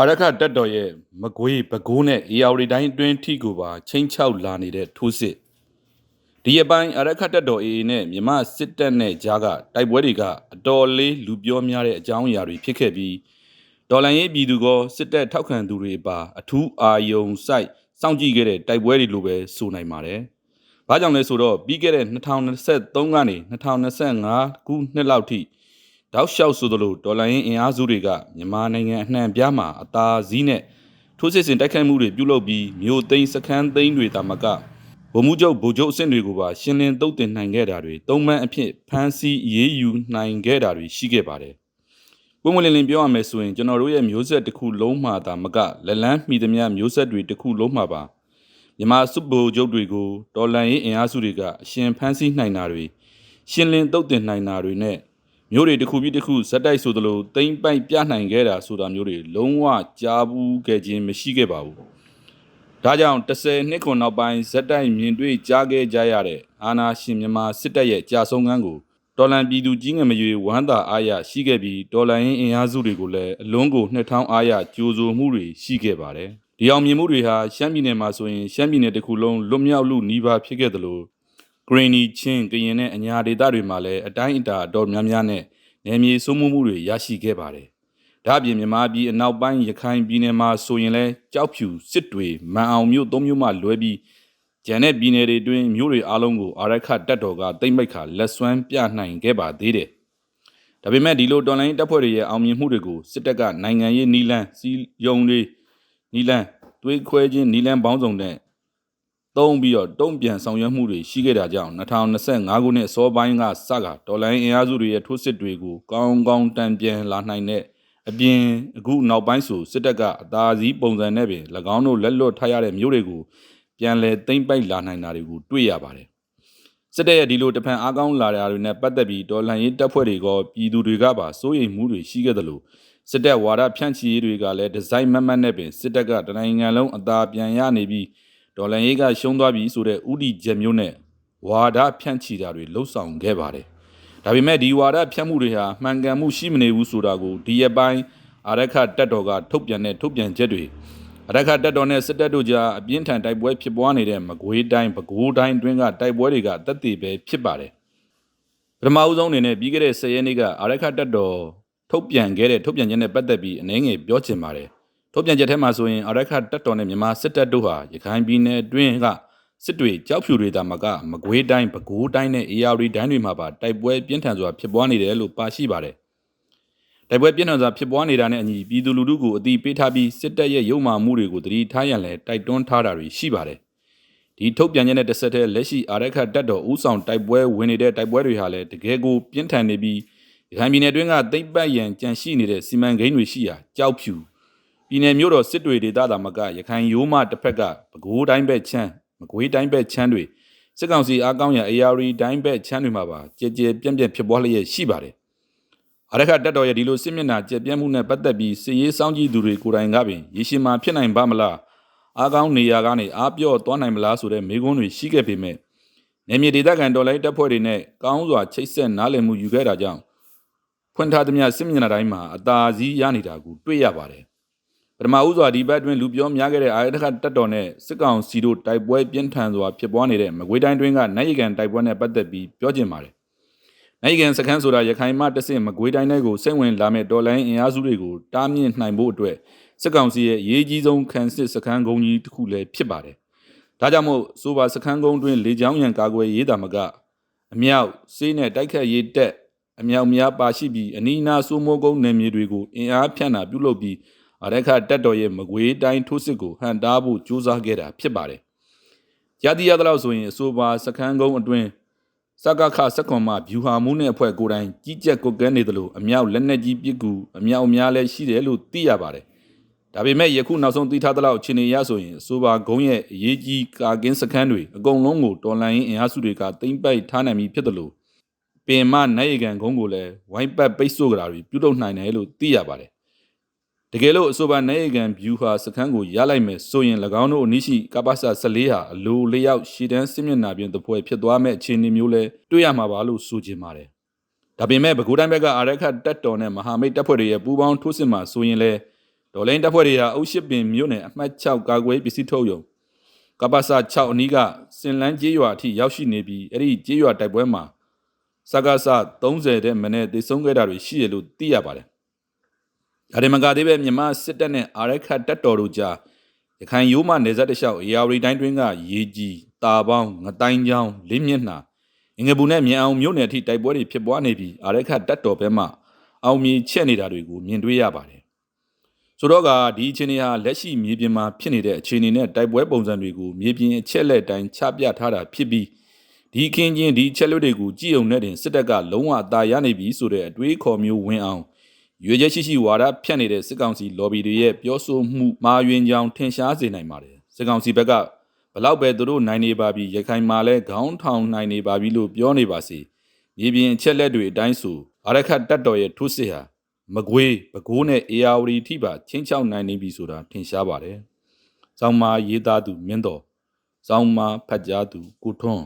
အာရခတက်တော်ရဲ့မကွေးပဲခူးနဲ့အေယာဝတီတိုင်းအတွင်းထိကိုပါချင်းချောက်လာနေတဲ့ထိုးစစ်ဒီအပိုင်းအာရခတက်တော်အေအေနဲ့မြမစစ်တပ်နဲ့ကြားကတိုက်ပွဲတွေကအတော်လေးလူပြောများတဲ့အကြောင်းအရာတွေဖြစ်ခဲ့ပြီးဒေါ်လန်ရေးပြည်သူကစစ်တပ်ထောက်ခံသူတွေပါအထူးအာယုံစိုက်စောင့်ကြည့်ခဲ့တဲ့တိုက်ပွဲတွေလိုပဲဆိုနိုင်ပါတယ်။ဘာကြောင့်လဲဆိုတော့ပြီးခဲ့တဲ့2023ကနေ2025ခုနှစ်လောက်ထိ တောက်လျှောက်ဆိုသလိုဒေါ်လာရင်းအင်အားစုတွေကမြန်မာနိုင်ငံအနှံ့ပြားမှာအသာစီးနဲ့ထိုးစစ်ဆင်တိုက်ခိုက်မှုတွေပြုလုပ်ပြီးမြို့သိမ်းစခန်းသိမ်းတွေတာမကဗိုလ်မှူးချုပ်ဗိုလ်ချုပ်အဆင့်တွေကိုပါရှင်းလင်းသုတ်တင်နိုင်ခဲ့တာတွေတုံးမှန်အဖြစ်ဖမ်းဆီးအေးအေးယူနိုင်ခဲ့တာတွေရှိခဲ့ပါတယ်။ပုံမလင်းလင်းပြောရမယ်ဆိုရင်ကျွန်တော်တို့ရဲ့မျိုးဆက်တစ်ခုလုံးမှသာမကလက်လန်းမိသမျှမျိုးဆက်တွေတစ်ခုလုံးမှပါမြန်မာစုဗိုလ်ချုပ်တွေကိုဒေါ်လန်ရေးအင်အားစုတွေကအရှင်ဖမ်းဆီးနိုင်တာတွေရှင်းလင်းသုတ်တင်နိုင်တာတွေနဲ့ မျိုးတွေတစ်ခုပြီးတစ်ခုဇက်တိုက်ဆိုသလိုတိမ့်ပိုက်ပြနိုင်ခဲ့တာဆိုတာမျိုးတွေလုံးဝကြားဘူးခဲ့ခြင်းမရှိခဲ့ပါဘူး။ဒါကြောင့်30နှစ်ခွန်နောက်ပိုင်းဇက်တိုက်မြင်တွေ့ကြားခဲ့ကြရတဲ့အာနာရှင်မြန်မာစစ်တပ်ရဲ့ကြာဆုံးခန်းကိုဒေါ်လန်ပြည်သူကြီးငယ်မရွေဝမ်းသာအားရရှိခဲ့ပြီးဒေါ်လန်ရင်းအင်အားစုတွေကိုလည်းအလွန်ကိုနှစ်ထောင်အားရကြိုးဆိုမှုတွေရှိခဲ့ပါတယ်။ဒီအောင်မြင်မှုတွေဟာရှမ်းပြည်နယ်မှာဆိုရင်ရှမ်းပြည်နယ်တစ်ခုလုံးလွတ်မြောက်လူနှီးပါဖြစ်ခဲ့သလို ဂရင်းနီချင်းကရင်နဲ့အညာဒေသတွေမှာလည်းအတိုင်းအတာအတော်များများနဲ့နယ်မြေစိုးမိုးမှုတွေရရှိခဲ့ပါတယ်။ဒါ့အပြင်မြန်မာပြည်အနောက်ပိုင်းရခိုင်ပြည်နယ်မှာဆိုရင်လည်းကြောက်ဖြူစစ်တွေမန်အောင်မြို့သုံးမြို့မှလွဲပြီးကျန်တဲ့ပြည်နယ်တွေတွင်မြို့တွေအားလုံးကိုအာရခတက်တော်ကတိမ့်မိတ်ခါလက်စွမ်းပြနိုင်ခဲ့ပါသေးတယ်။ဒါပေမဲ့ဒီလိုတော်လိုင်းတပ်ဖွဲ့တွေရဲ့အောင်မြင်မှုတွေကိုစစ်တပ်ကနိုင်ငံရေးနီလန်းစီယုံတွေနီလန်းတွေးခွဲခြင်းနီလန်းပေါင်းစုံနဲ့ သုံးပြီးတော့တုံ့ပြန်ဆောင်ရွက်မှုတွေရှိခဲ့တာကြောင့်2025ခုနှစ်စောပိုင်းကစကဒေါ်လာအင်အားစုတွေရဲ့ထိုးစစ်တွေကိုကောင်းကောင်းတန်ပြန်လာနိုင်တဲ့အပြင်အခုနောက်ပိုင်းဆိုစစ်တပ်ကအသာစီးပုံစံနဲ့ပင်၎င်းတို့လက်လွတ်ထားရတဲ့မျိုးတွေကိုပြန်လည်သိမ့်ပိုက်လာနိုင်တာတွေကိုတွေ့ရပါတယ်စစ်တပ်ရဲ့ဒီလိုတဖန်အားကောင်းလာတာတွေနဲ့ပတ်သက်ပြီးဒေါ်လာရေးတပ်ဖွဲ့တွေကပြည်သူတွေကပါစိုးရိမ်မှုတွေရှိခဲ့တယ်လို့စစ်တပ်ဝါဒဖြန့်ချီရေးတွေကလည်းဒီဇိုင်းမတ်မတ်နဲ့ပင်စစ်တပ်ကတနိုင်ငံလုံးအသာပြန်ရနေပြီး ဒေါ်လာရေးကရှုံးသွားပြီဆိုတဲ့ဥတီချက်မျိုးနဲ့ဝါဒဖြန့်ချီတာတွေလှုပ်ဆောင်ခဲ့ပါတယ်။ဒါပေမဲ့ဒီဝါဒဖြန့်မှုတွေဟာမှန်ကန်မှုရှိမနေဘူးဆိုတာကိုဒီရက်ပိုင်းအာရခတက်တော်ကထုတ်ပြန်တဲ့ထုတ်ပြန်ချက်တွေအရခတက်တော်နဲ့စစ်တပ်တို့ကြားအပြင်းထန်တိုက်ပွဲဖြစ်ပွားနေတဲ့မကွေးတိုင်းပဲခူးတိုင်းတွင်းကတိုက်ပွဲတွေကတက်တည်ပဲဖြစ်ပါတယ်။ပထမဦးဆုံးအနေနဲ့ပြီးခဲ့တဲ့10ရက်နေ့ကအရခတက်တော်ထုတ်ပြန်ခဲ့တဲ့ထုတ်ပြန်ချက်နဲ့ပတ်သက်ပြီးအနည်းငယ်ပြောချင်ပါတယ် ထုတ်ပြန်ချက်ထဲမှာဆိုရင်အရက်ခတက်တော်နဲ့မြန်မာစစ်တပ်တို့ဟာရခိုင်ပြည်နယ်အတွင်းကစစ်တွေကြောက်ဖြူတွေတာမကမကွေးတိုင်းပဲခူးတိုင်းနဲ့အေရဝတီတိုင်းတွေမှာပါတိုက်ပွဲပြင်းထန်စွာဖြစ်ပွားနေတယ်လို့ပါရှိပါတယ်။တိုက်ပွဲပြင်းထန်စွာဖြစ်ပွားနေတာနဲ့အညီပြည်သူလူထုကိုအတိပေးထားပြီးစစ်တပ်ရဲ့ရုံမာမှုတွေကိုတတိထားရန်လဲတိုက်တွန်းထားတာတွေရှိပါတယ်။ဒီထုတ်ပြန်ချက်နဲ့တစ်ဆက်တည်းလက်ရှိအာရက်ခတ်တက်တော်ဦးဆောင်တိုက်ပွဲဝင်နေတဲ့တိုက်ပွဲတွေဟာလည်းတကယ်ကိုပြင်းထန်နေပြီးရခိုင်ပြည်နယ်တွင်းကသိမ့်ပတ်ရန်ကြန့်ရှိနေတဲ့စီမံကိန်းတွေရှိရာကြောက်ဖြူ ပြည်နယ်မြို့တော်စစ်တွေဒေသသာမကရခိုင်ရိုးမတစ်ဖက်ကပဲခူးတိုင်းဘက်ချမ်းမကွေးတိုင်းဘက်ချမ်းတွေစစ်ကောင်စီအားကောင်းရအေယာရီတိုင်းဘက်ချမ်းတွေမှာပါကြဲကြဲပြန့်ပြန့်ဖြစ်ပွားလျက်ရှိပါတယ်။အရခတက်တော်ရဲ့ဒီလိုစစ်မျက်နှာကြက်ပြန့်မှုနဲ့ပတ်သက်ပြီးစစ်ရေးစောင့်ကြည့်သူတွေကိုယ်တိုင်ကပင်ရေရှည်မှာဖြစ်နိုင်ပါမလားအားကောင်းနေရာကနေအားပြော့သွားနိုင်မလားဆိုတဲ့မေးခွန်းတွေရှိခဲ့ပေမဲ့နေမြေဒေသခံတော်လိုင်းတပ်ဖွဲ့တွေနဲ့ကောင်းစွာချိတ်ဆက်နားလည်မှုယူခဲ့တာကြောင့်ဖွင့်ထားသမျှစစ်မျက်နှာတိုင်းမှာအသာစီးရနေတာကိုတွေ့ရပါတယ်။ ပထမဦးစွာဒီဘက်တွင်လူပြောများခဲ့တဲ့အာရတခတက်တော်နဲ့စစ်ကောင်စီတို့တိုက်ပွဲပြင်းထန်စွာဖြစ်ပွားနေတဲ့မကွေးတိုင်းတွင်းကနိုင်ရီကန်တိုက်ပွဲနဲ့ပတ်သက်ပြီးပြောချင်ပါတယ်။နိုင်ရီကန်စခန်းဆိုတာရခိုင်မှတဆင့်မကွေးတိုင်းတွေကိုစိတ်ဝင်လာမဲ့တော်လိုင်းအင်အားစုတွေကိုတားမြစ်နိုင်ဖို့အတွက်စစ်ကောင်စီရဲ့အရေးကြီးဆုံးခံစစ်စခန်းကုန်းကြီးတစ်ခုလည်းဖြစ်ပါတယ်။ဒါကြောင့်မို့ဆိုပါစခန်းကုန်းတွင်လေကြောင်းရန်ကာကွယ်ရေးတာမကအမြောက်စေးနဲ့တိုက်ခတ်ရေးတက်အမြောက်များပါရှိပြီးအနီးအနားစိုးမိုးကုန်းနယ်မြေတွေကိုအင်အားဖြန့်တာပြုလုပ်ပြီး အရက်ခတက်တော်ရဲ့မကွေးတိုင်းထိုးစစ်ကိုဟန်တားဖို့ကြိုးစားခဲ့တာဖြစ်ပါတယ်။ရသည်ရသလောက်ဆိုရင်အဆိုပါစခန်းကုန်းအတွင်းစကခစကွန်မှဗျူဟာမှုနဲ့အဖွဲ့ကိုယ်တိုင်ကြီးကြက်ကုတ်ကဲနေသလိုအမြောက်လက်နက်ကြီးပစ်ကူအမြောက်များလည်းရှိတယ်လို့သိရပါတယ်။ဒါပေမဲ့ယခုနောက်ဆုံးသိထားသလောက်အခြေအနေရဆိုရင်အဆိုပါဂုံးရဲ့အရေးကြီးကာကင်းစခန်းတွေအကုန်လုံးကိုတော်လန်ရင်အင်အားစုတွေကတိမ့်ပိုက်ထားနိုင်ပြီဖြစ်တယ်လို့ပင်မနိုင်ရကန်ဂုံးကိုလည်းဝိုင်းပတ်ပိတ်ဆို့ကြတာတွေပြုလုပ်နိုင်တယ်လို့သိရပါတယ် တကယ်လို့အဆိုပါနိုင်ကန်ဗျူဟာစခန်းကိုရလိုက်မယ်ဆိုရင်၎င်းတို့အနည်းရှိကပ္ပစ14ဟာအလိုလျောက်ရှည်တန်းစစ်မျက်နှာပြင်တပွဲဖြစ်သွားမဲ့အခြေအနေမျိုးလဲတွေ့ရမှာပါလို့ဆိုချင်ပါတယ်။ဒါပေမဲ့ပဲခူးတိုင်းဘက်ကအာရခတ်တက်တော်နဲ့မဟာမိတ်တပ်ဖွဲ့တွေရဲ့ပူးပေါင်းထိုးစစ်မှာဆိုရင်လဲဒေါ်လိုင်းတပ်ဖွဲ့တွေဟာအုပ်ရှစ်ပင်မြို့နယ်အမှတ်6ကာကွယ်ပစ္စည်းထုတ်ရုံကပ္ပစ6အနီးကစင်လန်းကျေးရွာအထိရောက်ရှိနေပြီးအဲ့ဒီကျေးရွာတိုက်ပွဲမှာစကားစ30တဲ့မနေ့သေဆုံးခဲ့တာတွေရှိရလို့သိရပါတယ်။ ဒါတွေမကသေးပဲမြန်မာစစ်တပ်နဲ့အာရခတ်တပ်တော်တို့ကြားရခိုင်ရိုးမနယ်စပ်တလျှောက်အေယာဝတီတိုင်းတွင်းကရေကြီးတာပေါင်းငတိုင်းချောင်းလေးမျက်နှာအင်္ဂပူနဲ့မြန်အောင်မြို့နယ်အထိတိုက်ပွဲတွေဖြစ်ပွားနေပြီးအာရခတ်တပ်တော်ဘက်မှအောင်မြေချက်နေတာတွေကိုမြင်တွေ့ရပါတယ်။ဆိုတော့ကဒီအခြေအနေဟာလက်ရှိမြေပြင်မှာဖြစ်နေတဲ့အခြေအနေနဲ့တိုက်ပွဲပုံစံတွေကိုမြေပြင်အချက်လက်တိုင်းချပြထားတာဖြစ်ပြီးဒီခင်းချင်းဒီချက်လွတ်တွေကိုကြည်ုံနဲ့တင်စစ်တပ်ကလုံးဝအသာရနေပြီဆိုတဲ့အတွေးခေါ်မျိုးဝင်အောင် ရွေချက်ရှိရှိဝါဒဖြန့်နေတဲ့စစ်ကောင်စီ lobby တွေရဲ့ပြောဆိုမှုမာယွင်ကြောင်ထင်ရှားစေနိုင်ပါတယ်စစ်ကောင်စီဘက်ကဘလောက်ပဲသူတို့နိုင်နေပါပြီရခိုင်မှာလဲခေါင်းထောင်နိုင်နေပါပြီလို့ပြောနေပါစီမြေပြင်အချက်လက်တွေအတိုင်းဆိုအရခတ်တက်တော်ရဲ့ထုစစ်ဟာမကွေးပဲခူးနဲ့အေယာဝတီထိပါချင်းချောက်နိုင်နေပြီဆိုတာထင်ရှားပါတယ်။ဇောင်းမာရေးသားသူမင်းတော်ဇောင်းမာဖတ်ကြားသူကိုထွန်း